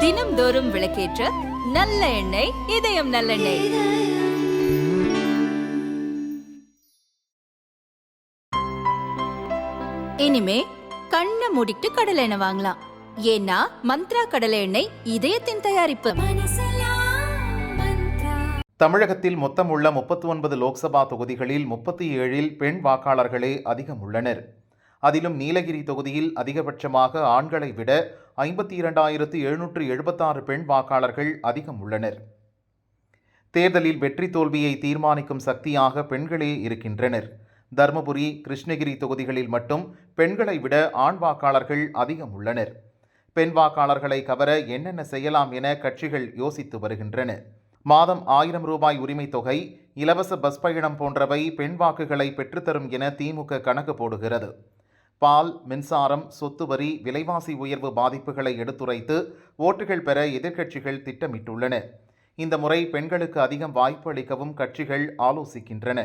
தினம்தோறும் விளக்கேற்ற நல்ல எண்ணெய் இதயம் நல்லெண்ணெய் இனிமே கண்ணை மூடிட்டு கடலை எண்ணெய் வாங்கலாம். ஏன்னா மந்த்ரா கடலை எண்ணெய் இதயத்தின் தயாரிப்பு. தமிழகத்தில் மொத்தம் உள்ள முப்பத்தி ஒன்பது லோக்சபா தொகுதிகளில் முப்பத்தி ஏழில் பெண் வாக்காளர்களே அதிகம் உள்ளனர் அதிலும் நீலகிரி தொகுதியில் அதிகபட்சமாக ஆண்களை விட ஐம்பத்தி இரண்டாயிரத்து எழுநூற்று எழுபத்தாறு பெண் வாக்காளர்கள் அதிகம் உள்ளனர் தேர்தலில் வெற்றி தோல்வியை தீர்மானிக்கும் சக்தியாக பெண்களே இருக்கின்றனர். தருமபுரி கிருஷ்ணகிரி தொகுதிகளில் மட்டும் பெண்களை விட ஆண் வாக்காளர்கள் அதிகம் உள்ளனர் பெண் வாக்காளர்களை கவர என்னென்ன செய்யலாம் என கட்சிகள் யோசித்து வருகின்றன. மாதம் ஆயிரம் ரூபாய் உரிமைத் தொகை இலவச பஸ் பயணம் போன்றவை பெண் வாக்குகளை பெற்றுத்தரும் என திமுக கணக்கு போடுகிறது. பால் மின்சாரம் சொத்து வரி விலைவாசி உயர்வு பாதிப்புகளை எடுத்துரைத்து ஓட்டுகள் பெற எதிர்க்கட்சிகள் திட்டமிட்டுள்ளன. இந்த முறை பெண்களுக்கு அதிகம் வாய்ப்பு அளிக்கவும் கட்சிகள் ஆலோசிக்கின்றன.